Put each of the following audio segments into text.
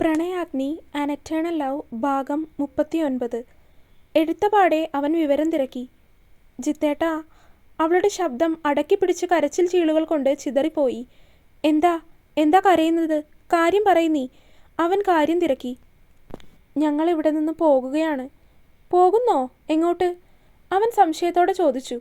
Pranayagni an eternal love ഭാഗം മുപ്പത്തിയൊൻപത്. എടുത്തപാടെ അവൻ വിവരം തിരക്കി. ജിത്തേട്ടാ അവളുടെ ശബ്ദം അടക്കി പിടിച്ച് കരച്ചിൽ ചീളുകൾ കൊണ്ട് ചിതറിപ്പോയി. എന്താ എന്താ കരയുന്നത്? കാര്യം പറയുന്നീ അവൻ കാര്യം തിരക്കി. ഞങ്ങൾ ഇവിടെ നിന്ന് പോകുകയാണ്. പോകുന്നോ? എങ്ങോട്ട്? അവൻ സംശയത്തോടെ ചോദിച്ചു.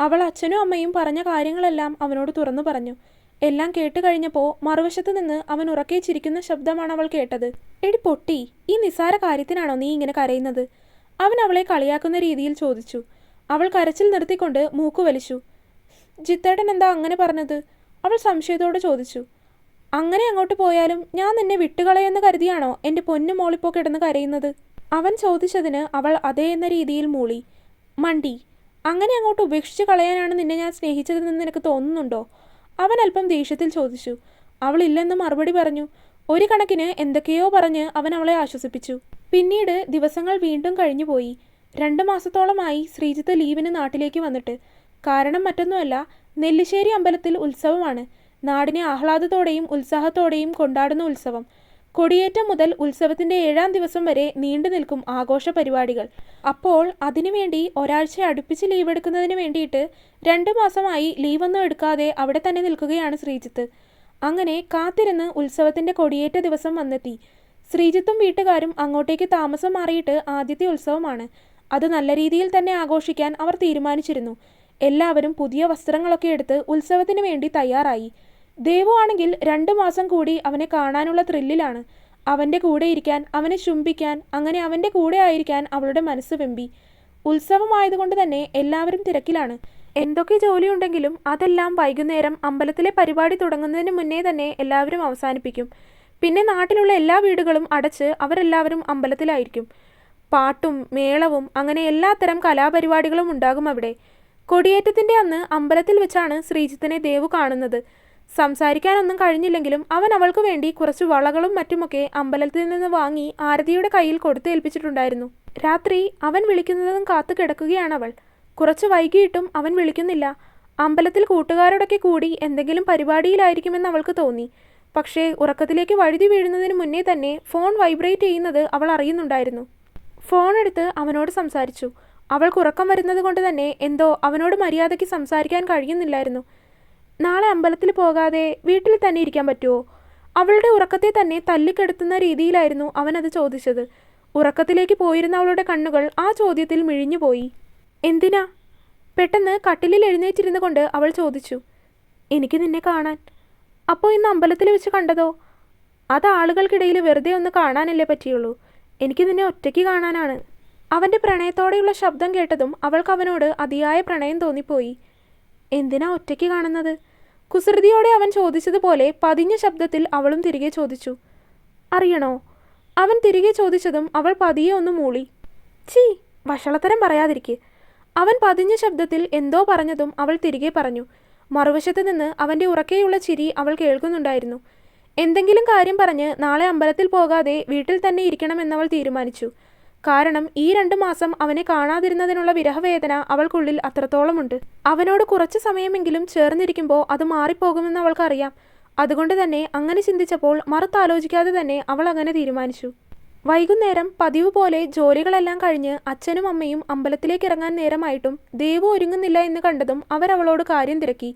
അവൾ അച്ഛനും അമ്മയും പറഞ്ഞ കാര്യങ്ങളെല്ലാം അവനോട് തുറന്നു പറഞ്ഞു. എല്ലാം കേട്ട് കഴിഞ്ഞപ്പോൾ മറുവശത്ത് നിന്ന് അവൻ ഉറക്കെ ചിരിക്കുന്ന ശബ്ദമാണ് അവൾ കേട്ടത്. എടി പൊട്ടി ഈ നിസാര കാര്യത്തിനാണോ നീ ഇങ്ങനെ കരയുന്നത്? അവൻ അവളെ കളിയാക്കുന്ന രീതിയിൽ ചോദിച്ചു. അവൾ കരച്ചിൽ നിർത്തിക്കൊണ്ട് മൂക്കു വലിച്ചു. ജിത്തേട്ടൻ എന്താ അങ്ങനെ പറഞ്ഞത്? അവൾ സംശയത്തോടെ ചോദിച്ചു. അങ്ങനെ അങ്ങോട്ട് പോയാലും ഞാൻ നിന്നെ വിട്ടുകളയെന്ന് കരുതിയാണോ എന്റെ പൊന്നു മോളിപ്പോ കിടന്ന് കരയുന്നത്? അവൻ ചോദിച്ചതിന് അവൾ അതേ എന്ന രീതിയിൽ മൂളി. മണ്ടി അങ്ങനെ അങ്ങോട്ട് ഉപേക്ഷിച്ച് കളയാനാണ് നിന്നെ ഞാൻ സ്നേഹിച്ചതെന്ന് നിനക്ക് തോന്നുന്നുണ്ടോ? അവൻ അല്പം ദേഷ്യത്തിൽ ചോദിച്ചു. അവൾ ഇല്ലെന്ന് മറുപടി പറഞ്ഞു. ഒരു കണക്കിന് എന്തൊക്കെയോ പറഞ്ഞ് അവൻ അവളെ ആശ്വസിപ്പിച്ചു. പിന്നീട് ദിവസങ്ങൾ വീണ്ടും കഴിഞ്ഞുപോയി രണ്ട് മാസത്തോളമായി ശ്രീജിത്ത് ലീവിന് നാട്ടിലേക്ക് വന്നിട്ട്. കാരണം മറ്റൊന്നുമല്ല നെല്ലിശ്ശേരി അമ്പലത്തിൽ ഉത്സവമാണ്. നാടിനെ ആഹ്ലാദത്തോടെയും ഉത്സാഹത്തോടെയും കൊണ്ടാടുന്ന ഉത്സവം. കൊടിയേറ്റം മുതൽ ഉത്സവത്തിന്റെ ഏഴാം ദിവസം വരെ നീണ്ടു നിൽക്കും ആഘോഷ പരിപാടികൾ. അപ്പോൾ അതിനുവേണ്ടി ഒരാഴ്ച അടുപ്പിച്ച് ലീവ് എടുക്കുന്നതിന് വേണ്ടിയിട്ട് രണ്ട് മാസമായി ലീവൊന്നും എടുക്കാതെ അവിടെ തന്നെ നിൽക്കുകയാണ് ശ്രീജിത്ത്. അങ്ങനെ കാത്തിരുന്ന് ഉത്സവത്തിന്റെ കൊടിയേറ്റ ദിവസം വന്നെത്തി. ശ്രീജിത്തും വീട്ടുകാരും അങ്ങോട്ടേക്ക് താമസം മാറിയിട്ട് ആദ്യത്തെ ഉത്സവമാണ്. അത് നല്ല രീതിയിൽ തന്നെ ആഘോഷിക്കാൻ അവർ തീരുമാനിച്ചിരുന്നു. എല്ലാവരും പുതിയ വസ്ത്രങ്ങളൊക്കെ എടുത്ത് ഉത്സവത്തിന് വേണ്ടി തയ്യാറായി. ദേവു ആണെങ്കിൽ രണ്ടു മാസം കൂടി അവനെ കാണാനുള്ള ത്രില്ലിലാണ്. അവന്റെ കൂടെ ഇരിക്കാൻ അവനെ ശുംഭിക്കാൻ അങ്ങനെ അവന്റെ കൂടെ ആയിരിക്കാൻ അവളുടെ മനസ്സ് വെമ്പി. ഉത്സവമായതുകൊണ്ട് തന്നെ എല്ലാവരും തിരക്കിലാണ്. എന്തൊക്കെ ജോലിയുണ്ടെങ്കിലും അതെല്ലാം വൈകുന്നേരം അമ്പലത്തിലെ പരിപാടി തുടങ്ങുന്നതിന് മുന്നേ തന്നെ എല്ലാവരും അവസാനിപ്പിക്കും. പിന്നെ നാട്ടിലുള്ള എല്ലാ വീടുകളും അടച്ച് അവരെല്ലാവരും അമ്പലത്തിലായിരിക്കും. പാട്ടും മേളവും അങ്ങനെ എല്ലാത്തരം കലാപരിപാടികളും ഉണ്ടാകും അവിടെ. കൊടിയേറ്റത്തിന്റെ അന്ന് അമ്പലത്തിൽ വെച്ചാണ് ശ്രീജിത്തിനെ ദേവു കാണുന്നത്. സംസാരിക്കാനൊന്നും കഴിഞ്ഞില്ലെങ്കിലും അവൻ അവൾക്ക് വേണ്ടി കുറച്ച് വളകളും മറ്റുമൊക്കെ അമ്പലത്തിൽ നിന്ന് വാങ്ങി ആരതിയുടെ കയ്യിൽ കൊടുത്തേൽപ്പിച്ചിട്ടുണ്ടായിരുന്നു രാത്രി അവൻ വിളിക്കുന്നതും കാത്തു കിടക്കുകയാണവൾ കുറച്ച് വൈകിയിട്ടും അവൻ വിളിക്കുന്നില്ല. അമ്പലത്തിൽ കൂട്ടുകാരോടൊക്കെ കൂടി എന്തെങ്കിലും പരിപാടിയിലായിരിക്കുമെന്ന് അവൾക്ക് തോന്നി. പക്ഷേ ഉറക്കത്തിലേക്ക് വഴുതി വീഴുന്നതിന് മുന്നേ തന്നെ ഫോൺ വൈബ്രേറ്റ് ചെയ്യുന്നത് അവൾ അറിയുന്നുണ്ടായിരുന്നു. ഫോൺ എടുത്ത് അവനോട് സംസാരിച്ചു. അവൾക്ക് ഉറക്കം വരുന്നത് കൊണ്ട് തന്നെ എന്തോ അവനോട് മര്യാദയ്ക്ക് സംസാരിക്കാൻ കഴിയുന്നില്ലായിരുന്നു. നാളെ അമ്പലത്തിൽ പോകാതെ വീട്ടിൽ തന്നെ ഇരിക്കാൻ പറ്റുമോ അവളുടെ ഉറക്കത്തെ തന്നെ തല്ലിക്കെടുത്തുന്ന രീതിയിലായിരുന്നു അവൻ അത് ചോദിച്ചത്. ഉറക്കത്തിലേക്ക് പോയിരുന്ന അവളുടെ കണ്ണുകൾ ആ ചോദ്യത്തിൽ മിഴിഞ്ഞുപോയി. എന്തിനാ? പെട്ടെന്ന് കട്ടിലിൽ എഴുന്നേറ്റിരുന്നു കൊണ്ട് അവൾ ചോദിച്ചു. എനിക്ക് നിന്നെ കാണാൻ. അപ്പോൾ ഇന്ന് അമ്പലത്തിൽ വെച്ച് കണ്ടതോ? അത് ആളുകൾക്കിടയിൽ വെറുതെ ഒന്ന് കാണാനല്ലേ പറ്റിയുള്ളൂ. എനിക്ക് നിന്നെ ഒറ്റയ്ക്ക് കാണാനാണ്. അവന്റെ പ്രണയത്തോടെയുള്ള ശബ്ദം കേട്ടതും അവൾക്ക് അവനോട് അതിയായ പ്രണയം തോന്നിപ്പോയി. എന്തിനാ ഒറ്റയ്ക്ക് കാണുന്നത്? കുസൃതിയോടെ അവൻ ചോദിച്ചതുപോലെ പതിഞ്ഞ ശബ്ദത്തിൽ അവളും തിരികെ ചോദിച്ചു. അറിയണോ? അവൻ തിരികെ ചോദിച്ചതും അവൾ പതിയെ ഒന്ന് മൂളി. ചീ വഷളത്തരം പറയാതിരിക്കെ. അവൻ പതിഞ്ഞ ശബ്ദത്തിൽ എന്തോ പറഞ്ഞതും അവൾ തിരികെ പറഞ്ഞു. മറുവശത്ത് നിന്ന് അവന്റെ ഉറക്കെയുള്ള ചിരി അവൾ കേൾക്കുന്നുണ്ടായിരുന്നു. എന്തെങ്കിലും കാര്യം പറഞ്ഞ് നാളെ അമ്പലത്തിൽ പോകാതെ വീട്ടിൽ തന്നെ ഇരിക്കണമെന്നവൾ തീരുമാനിച്ചു. കാരണം ഈ രണ്ടു മാസം അവനെ കാണാതിരുന്നതിനുള്ള വിരഹവേദന അവൾക്കുള്ളിൽ അത്രത്തോളമുണ്ട്. അവനോട് കുറച്ച് സമയമെങ്കിലും ചേർന്നിരിക്കുമ്പോൾ അത് മാറിപ്പോകുമെന്ന് അവൾക്കറിയാം. അതുകൊണ്ട് തന്നെ അങ്ങനെ ചിന്തിച്ചപ്പോൾ മറുത്താലോചിക്കാതെ തന്നെ അവൾ അങ്ങനെ തീരുമാനിച്ചു. വൈകുന്നേരം പതിവ് പോലെ ജോലികളെല്ലാം കഴിഞ്ഞ് അച്ഛനും അമ്മയും അമ്പലത്തിലേക്ക് ഇറങ്ങാൻ നേരമായിട്ടും ദേവു ഒരുങ്ങുന്നില്ല എന്ന് കണ്ടതും അവരവളോട് കാര്യം തിരക്കി.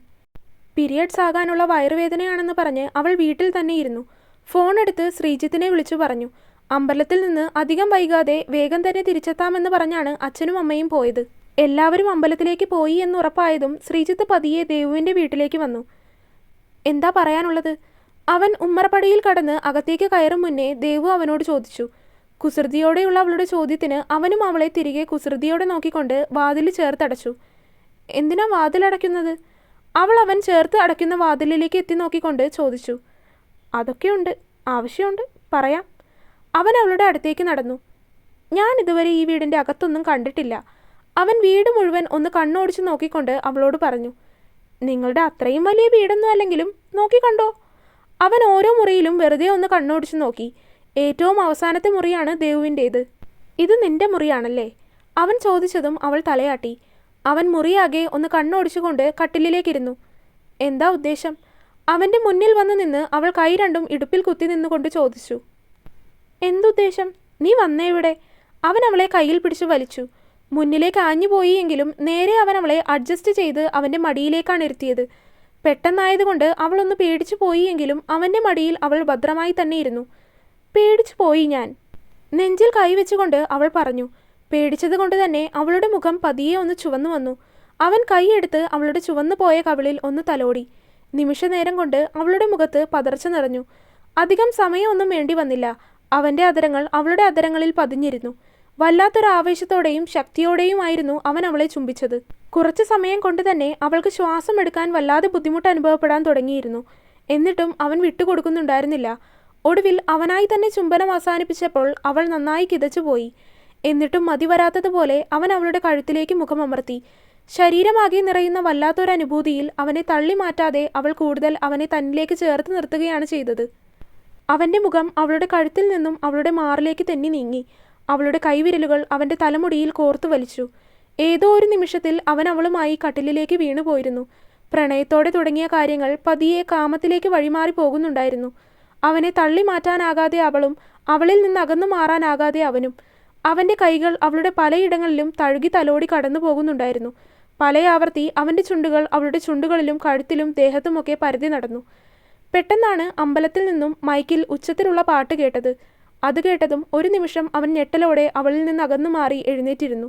പീരിയഡ്സ് ആകാനുള്ള വയറുവേദനയാണെന്ന് പറഞ്ഞ് അവൾ വീട്ടിൽ തന്നെ ഇരുന്നു. ഫോൺ എടുത്ത് ശ്രീജിത്തിനെ വിളിച്ചു പറഞ്ഞു. അമ്പലത്തിൽ നിന്ന് അധികം വൈകാതെ വേഗം തന്നെ തിരിച്ചെത്താമെന്ന് പറഞ്ഞാണ് അച്ഛനും അമ്മയും പോയത്. എല്ലാവരും അമ്പലത്തിലേക്ക് പോയി എന്നുറപ്പായതും ശ്രീജിത്ത് പതിയെ ദേവുവിന്റെ വീട്ടിലേക്ക് വന്നു. എന്താ പറയാനുള്ളത്? അവൻ ഉമ്മറപ്പടിയിൽ കടന്ന് അകത്തേക്ക് കയറും മുന്നേ ദേവു അവനോട് ചോദിച്ചു. കുസൃതിയോടെയുള്ള അവളുടെ ചോദ്യത്തിന് അവനും അവളെ തിരികെ കുസൃതിയോടെ നോക്കിക്കൊണ്ട് വാതിൽ ചേർത്തടച്ചു. എന്തിനാ വാതിലടയ്ക്കുന്നത് അവൾ അവൻ ചേർത്ത് അടയ്ക്കുന്ന വാതിലിലേക്ക് എത്തി നോക്കിക്കൊണ്ട് ചോദിച്ചു. അതൊക്കെയുണ്ട്. ആവശ്യമുണ്ട്. പറയാം. അവൻ അവളുടെ അടുത്തേക്ക് നടന്നു. ഞാൻ ഇതുവരെ ഈ വീടിന്റെ അകത്തൊന്നും കണ്ടിട്ടില്ല. അവൻ വീട് മുഴുവൻ ഒന്ന് കണ്ണോടിച്ച് നോക്കിക്കൊണ്ട് അവളോട് പറഞ്ഞു നിങ്ങളുടെ അത്രയും വലിയ വീടൊന്നും അല്ലെങ്കിലും നോക്കിക്കണ്ടോ അവൻ ഓരോ മുറിയിലും വെറുതെ ഒന്ന് കണ്ണോടിച്ച് നോക്കി. ഏറ്റവും അവസാനത്തെ മുറിയാണ് ദേവുവിന്റേത് ഇത് നിന്റെ മുറിയാണല്ലേ? അവൻ ചോദിച്ചതും അവൾ തലയാട്ടി. അവൻ മുറിയാകെ ഒന്ന് കണ്ണോടിച്ചുകൊണ്ട് കട്ടിലിലേക്കിരുന്നു. എന്താ ഉദ്ദേശം? അവന്റെ മുന്നിൽ വന്നു നിന്ന് അവൾ കൈ രണ്ടും ഇടുപ്പിൽ കുത്തി നിന്നുകൊണ്ട് ചോദിച്ചു. എന്തുദ്ദേശം? നീ വന്നേ ഇവിടെ. അവൻ അവളെ കയ്യിൽ പിടിച്ചു വലിച്ചു. മുന്നിലേക്ക് ആഞ്ഞുപോയി എങ്കിലും നേരെ അവൻ അവളെ അഡ്ജസ്റ്റ് ചെയ്ത് അവന്റെ മടിയിലേക്കാണ് ഇരുത്തിയത്. പെട്ടെന്നായതുകൊണ്ട് അവളൊന്ന് പേടിച്ചു പോയി എങ്കിലും അവന്റെ മടിയിൽ അവൾ ഭദ്രമായി തന്നെ ഇരുന്നു. പേടിച്ചു പോയി ഞാൻ. നെഞ്ചിൽ കൈവച്ചുകൊണ്ട് അവൾ പറഞ്ഞു. പേടിച്ചത് കൊണ്ട് തന്നെ അവളുടെ മുഖം പതിയെ ഒന്ന് ചുവന്നു വന്നു. അവൻ കൈയെടുത്ത് അവളുടെ ചുവന്നു പോയ കവിളിൽ ഒന്ന് തലോടി. നിമിഷനേരം കൊണ്ട് അവളുടെ മുഖത്ത് പതർച്ച നിറഞ്ഞു. അധികം സമയമൊന്നും വേണ്ടി വന്നില്ല. അവന്റെ അതരങ്ങൾ അവളുടെ അതരങ്ങളിൽ പതിഞ്ഞിരുന്നു. വല്ലാത്തൊരു ആവേശത്തോടെയും ശക്തിയോടെയുമായിരുന്നു അവൻ അവളെ ചുംബിച്ചത്. കുറച്ചു സമയം കൊണ്ട് തന്നെ അവൾക്ക് ശ്വാസം എടുക്കാൻ വല്ലാതെ ബുദ്ധിമുട്ട് അനുഭവപ്പെടാൻ തുടങ്ങിയിരുന്നു. എന്നിട്ടും അവൻ വിട്ടുകൊടുക്കുന്നുണ്ടായിരുന്നില്ല. ഒടുവിൽ അവനായി തന്നെ ചുംബനം അവസാനിപ്പിച്ചപ്പോൾ അവൾ നന്നായി കിതച്ചുപോയി. എന്നിട്ടും മതി വരാത്തതുപോലെ അവൻ അവളുടെ കഴുത്തിലേക്ക് മുഖമമർത്തി ശരീരമാകെ നിറയുന്ന വല്ലാത്തൊരു അനുഭൂതിയിൽ അവനെ തള്ളി മാറ്റാതെ അവൾ കൂടുതൽ അവനെ തന്നിലേക്ക് ചേർത്ത് നിർത്തുകയാണ് ചെയ്തത്. അവന്റെ മുഖം അവളുടെ കഴുത്തിൽ നിന്നും അവളുടെ മാറിലേക്ക് തെന്നി നീങ്ങി. അവളുടെ കൈവിരലുകൾ അവന്റെ തലമുടിയിൽ കോർത്തു വലിച്ചു. ഏതോ ഒരു നിമിഷത്തിൽ അവൻ അവളുമായി കട്ടിലിലേക്ക് വീണുപോയിരുന്നു പ്രണയത്തോടെ തുടങ്ങിയ കാര്യങ്ങൾ പതിയെ കാമത്തിലേക്ക് വഴിമാറി പോകുന്നുണ്ടായിരുന്നു. അവനെ തള്ളി മാറ്റാനാകാതെ അവളും അവളിൽ നിന്ന് അകന്നു മാറാനാകാതെ അവനും. അവന്റെ കൈകൾ അവളുടെ പലയിടങ്ങളിലും തഴുകി തലോടി കടന്നു പോകുന്നുണ്ടായിരുന്നു. പലയാവർത്തി അവന്റെ ചുണ്ടുകൾ അവളുടെ ചുണ്ടുകളിലും കഴുത്തിലും ദേഹത്തുമൊക്കെ പരതി നടന്നു. പെട്ടെന്നാണ് അമ്പലത്തിൽ നിന്നും മൈക്കിൽ ഉച്ചത്തിലുള്ള പാട്ട് കേട്ടത്. അത് കേട്ടതും ഒരു നിമിഷം അവൻ ഞെട്ടലോടെ അവളിൽ നിന്ന് അകന്നു മാറി എഴുന്നേറ്റിരുന്നു.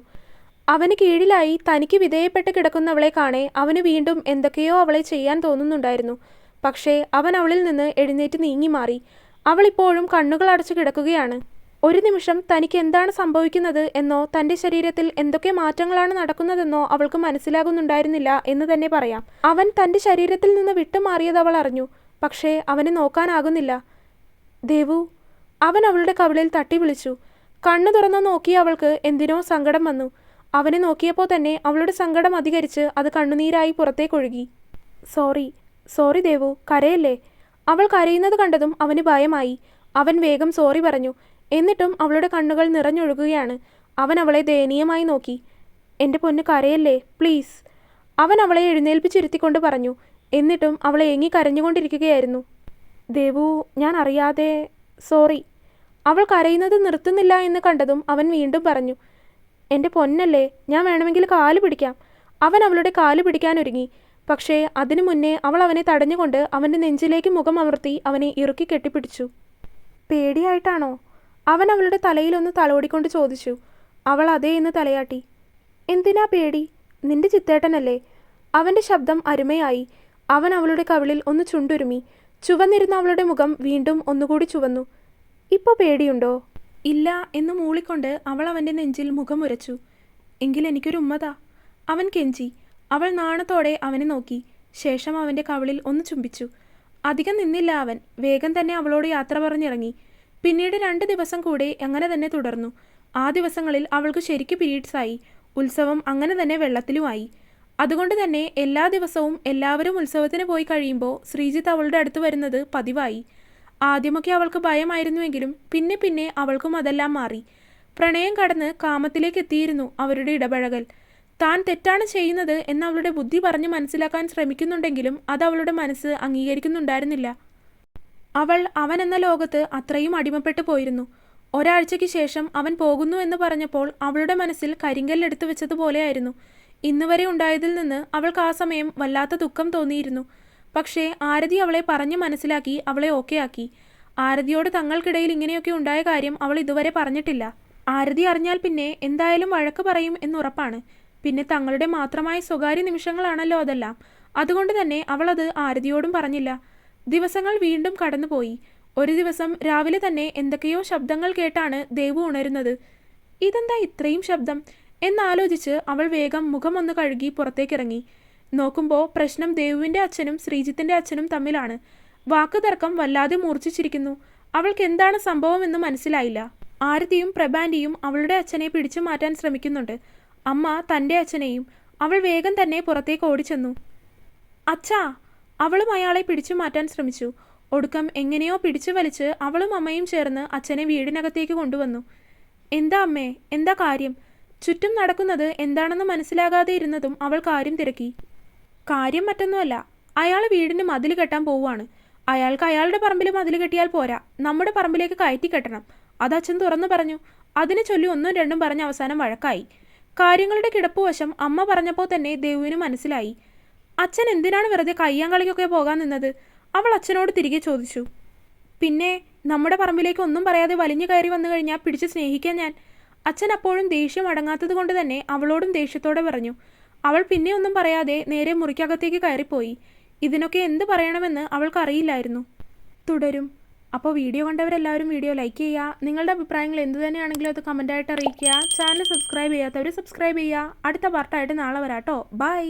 അവന് കീഴിലായി തനിക്ക് വിധേയപ്പെട്ട് കിടക്കുന്നവളെ കാണേ അവന് വീണ്ടും എന്തൊക്കെയോ അവളെ ചെയ്യാൻ തോന്നുന്നുണ്ടായിരുന്നു. പക്ഷേ അവൻ അവളിൽ നിന്ന് എഴുന്നേറ്റ് നീങ്ങി മാറി. അവൾ ഇപ്പോഴും കണ്ണുകൾ അടച്ചു കിടക്കുകയാണ്. ഒരു നിമിഷം തനിക്ക് എന്താണ് സംഭവിക്കുന്നത് എന്നോ തന്റെ ശരീരത്തിൽ എന്തൊക്കെ മാറ്റങ്ങളാണ് നടക്കുന്നതെന്നോ അവൾക്ക് മനസ്സിലാകുന്നുണ്ടായിരുന്നില്ല എന്ന് തന്നെ പറയാം. അവൻ തന്റെ ശരീരത്തിൽ നിന്ന് വിട്ടുമാറിയത് അവൾ അറിഞ്ഞു. പക്ഷേ അവനെ നോക്കാനാകുന്നില്ല. ദേവു അവൻ അവളുടെ കവിളിൽ തട്ടി വിളിച്ചു. കണ്ണു തുറന്നു നോക്കിയ അവൾക്ക് എന്തിനോ സങ്കടം വന്നു. അവനെ നോക്കിയപ്പോൾ തന്നെ അവളുടെ സങ്കടം അധികരിച്ച് അത് കണ്ണുനീരായി പുറത്തേക്കൊഴുകി സോറി സോറി ദേവു കരയല്ലേ? അവൾ കരയുന്നത് കണ്ടതും അവന് ഭയമായി. അവൻ വേഗം സോറി പറഞ്ഞു. എന്നിട്ടും അവളുടെ കണ്ണുകൾ നിറഞ്ഞൊഴുകുകയാണ്. അവൻ അവളെ ദയനീയമായി നോക്കി. എന്റെ പൊന്ന് കരയല്ലേ? പ്ലീസ്. അവൻ അവളെ എഴുന്നേൽപ്പിച്ചിരുത്തിക്കൊണ്ട് പറഞ്ഞു. എന്നിട്ടും അവളെ എങ്ങി കരഞ്ഞുകൊണ്ടിരിക്കുകയായിരുന്നു. ദേവു ഞാൻ അറിയാതെ സോറി. അവൾ കരയുന്നത് നിർത്തുന്നില്ല എന്ന് കണ്ടതും അവൻ വീണ്ടും പറഞ്ഞു എന്റെ പൊന്നല്ലേ ഞാൻ വേണമെങ്കിൽ കാൽ പിടിക്കാം. അവൻ അവളുടെ കാൽ പിടിക്കാനൊരുങ്ങി പക്ഷേ അതിനു മുന്നേ അവൾ അവനെ തടഞ്ഞുകൊണ്ട് അവന്റെ നെഞ്ചിലേക്ക് മുഖം അമർത്തി അവനെ ഇറുക്കി കെട്ടിപ്പിടിച്ചു. പേടിയായിട്ടാണോ? അവൻ അവളുടെ തലയിലൊന്ന് തലോടിക്കൊണ്ട് ചോദിച്ചു. അവൾ അതേ എന്ന് തലയാട്ടി. എന്തിനാ പേടി? നിന്റെ ചിത്തേട്ടനല്ലേ? അവന്റെ ശബ്ദം അരുമയായി. അവൻ അവളുടെ കവിളിൽ ഒന്ന് ചുണ്ടുരുമി. ചുവന്നിരുന്ന അവളുടെ മുഖം വീണ്ടും ഒന്നുകൂടി ചുവന്നു. ഇപ്പോൾ പേടിയുണ്ടോ? ഇല്ല എന്ന് മൂളിക്കൊണ്ട് അവൾ അവന്റെ നെഞ്ചിൽ മുഖമുരച്ചു എങ്കിൽ എനിക്കൊരു ഉമ്മതാ അവൻ കെഞ്ചി. അവൾ നാണത്തോടെ അവനെ നോക്കി. ശേഷം അവന്റെ കവിളിൽ ഒന്ന് ചുംബിച്ചു. അധികം നിന്നില്ല അവൻ. വേഗം തന്നെ അവളോട് യാത്ര പറഞ്ഞിറങ്ങി. പിന്നീട് രണ്ട് ദിവസം കൂടെ അങ്ങനെ തന്നെ തുടർന്നു. ആ ദിവസങ്ങളിൽ അവൾക്ക് ശരിക്ക് പീരീഡ്സായി ഉത്സവം അങ്ങനെ തന്നെ വെള്ളത്തിലുമായി. അതുകൊണ്ട് തന്നെ എല്ലാ ദിവസവും എല്ലാവരും ഉത്സവത്തിന് പോയി കഴിയുമ്പോൾ ശ്രീജിത്ത് അവളുടെ അടുത്ത് വരുന്നത് പതിവായി. ആദ്യമൊക്കെ അവൾക്ക് ഭയമായിരുന്നുവെങ്കിലും പിന്നെ പിന്നെ അവൾക്കും അതെല്ലാം മാറി. പ്രണയം കടന്ന് കാമത്തിലേക്ക് എത്തിയിരുന്നു അവരുടെ ഇടപഴകൽ. താൻ തെറ്റാണ് ചെയ്യുന്നത് എന്ന് അവളുടെ ബുദ്ധി പറഞ്ഞ് മനസ്സിലാക്കാൻ ശ്രമിക്കുന്നുണ്ടെങ്കിലും അത് അവളുടെ മനസ്സ് അംഗീകരിക്കുന്നുണ്ടായിരുന്നില്ല. അവൾ അവൻ എന്ന ലോകത്ത് അത്രയും അടിമപ്പെട്ടു പോയിരുന്നു. ഒരാഴ്ചയ്ക്ക് ശേഷം അവൻ പോകുന്നു എന്ന് പറഞ്ഞപ്പോൾ അവളുടെ മനസ്സിൽ കരിങ്കല്ലെടുത്തു വെച്ചതുപോലെയായിരുന്നു. ഇന്നുവരെ ഉണ്ടായതിൽ നിന്ന് അവൾക്ക് ആ സമയം വല്ലാത്ത ദുഃഖം തോന്നിയിരുന്നു. പക്ഷേ ആരതി അവളെ പറഞ്ഞു മനസ്സിലാക്കി അവളെ ഓക്കെ ആക്കി. ആരതിയോട് തങ്ങൾക്കിടയിൽ ഇങ്ങനെയൊക്കെ ഉണ്ടായ കാര്യം അവൾ ഇതുവരെ പറഞ്ഞിട്ടില്ല. ആരതി അറിഞ്ഞാൽ പിന്നെ എന്തായാലും വഴക്ക് പറയും എന്നുറപ്പാണ്. പിന്നെ തങ്ങളുടെ മാത്രമായ സ്വകാര്യ നിമിഷങ്ങളാണല്ലോ അതെല്ലാം. അതുകൊണ്ട് തന്നെ അവളത് ആരതിയോടും പറഞ്ഞില്ല. ദിവസങ്ങൾ വീണ്ടും കടന്നുപോയി. ഒരു ദിവസം രാവിലെ തന്നെ എന്തൊക്കെയോ ശബ്ദങ്ങൾ കേട്ടാണ് ദേവു ഉണരുന്നത്. ഇതെന്താ ഇത്രയും ശബ്ദം? എന്നാലോചിച്ച് അവൾ വേഗം മുഖമൊന്ന് കഴുകി പുറത്തേക്കിറങ്ങി. നോക്കുമ്പോൾ പ്രശ്നം ദേവുവിന്റെ അച്ഛനും ശ്രീജിത്തിന്റെ അച്ഛനും തമ്മിലാണ്. വാക്കുതർക്കം വല്ലാതെ മൂർച്ഛിച്ചിരിക്കുന്നു. അവൾക്ക് എന്താണ് സംഭവമെന്ന് മനസ്സിലായില്ല. ആരതിയും പ്രഭാൻഡിയും അവളുടെ അച്ഛനെ പിടിച്ചു മാറ്റാൻ ശ്രമിക്കുന്നുണ്ട്. അമ്മ തന്റെ അച്ഛനെയും അവൾ വേഗം തന്നെ പുറത്തേക്ക് ഓടിച്ചെന്നു. അച്ഛാ അവളും അയാളെ പിടിച്ചു മാറ്റാൻ ശ്രമിച്ചു. ഒടുക്കം എങ്ങനെയോ പിടിച്ചു വലിച്ച് അവളും അമ്മയും ചേർന്ന് അച്ഛനെ വീടിനകത്തേക്ക് കൊണ്ടുവന്നു. എന്താ അമ്മേ? എന്താ കാര്യം? ചുറ്റും നടക്കുന്നത് എന്താണെന്ന് മനസ്സിലാകാതെ ഇരുന്നതും അവൾ കാര്യം തിരക്കി. കാര്യം മറ്റൊന്നുമല്ല അയാൾ വീടിന് മതിൽ കെട്ടാൻ പോവുകയാണ് അയാൾക്ക് അയാളുടെ പറമ്പിൽ മതിൽ കെട്ടിയാൽ പോരാ. നമ്മുടെ പറമ്പിലേക്ക് കയറ്റി കെട്ടണം. അത് അച്ഛൻ തുറന്നു പറഞ്ഞു. അതിനെ ചൊല്ലി ഒന്നും രണ്ടും പറഞ്ഞ അവസാനം വഴക്കായി. കാര്യങ്ങളുടെ കിടപ്പുവശം അമ്മ പറഞ്ഞപ്പോൾ തന്നെ ദേവുവിന് മനസ്സിലായി. അച്ഛൻ എന്തിനാണ് വെറുതെ കയ്യാങ്കളിക്കൊക്കെ പോകാൻ നിന്നത്? അവൾ അച്ഛനോട് തിരികെ ചോദിച്ചു. പിന്നെ നമ്മുടെ പറമ്പിലേക്ക് ഒന്നും പറയാതെ വലിഞ്ഞു കയറി വന്നു കഴിഞ്ഞാൽ പിടിച്ച് സ്നേഹിക്കാൻ ഞാൻ. അച്ഛൻ അപ്പോഴും ദേഷ്യം അടങ്ങാത്തത് കൊണ്ട് തന്നെ അവളോടും ദേഷ്യത്തോടെ പറഞ്ഞു. അവൾ പിന്നെ ഒന്നും പറയാതെ നേരെ മുറിക്കകത്തേക്ക് കയറിപ്പോയി. ഇതിനൊക്കെ എന്ത് പറയണമെന്ന് അവൾക്കറിയില്ലായിരുന്നു തുടരും. അപ്പോൾ വീഡിയോ കണ്ടവരെല്ലാവരും വീഡിയോ ലൈക്ക് ചെയ്യുക. നിങ്ങളുടെ അഭിപ്രായങ്ങൾ എന്ത് തന്നെയാണെങ്കിലും അത് കമന്റായിട്ട് അറിയിക്കുക. ചാനൽ സബ്സ്ക്രൈബ് ചെയ്യാത്തവർ സബ്സ്ക്രൈബ് ചെയ്യുക. അടുത്ത പാർട്ടായിട്ട് നാളെ വരാട്ടോ. ബൈ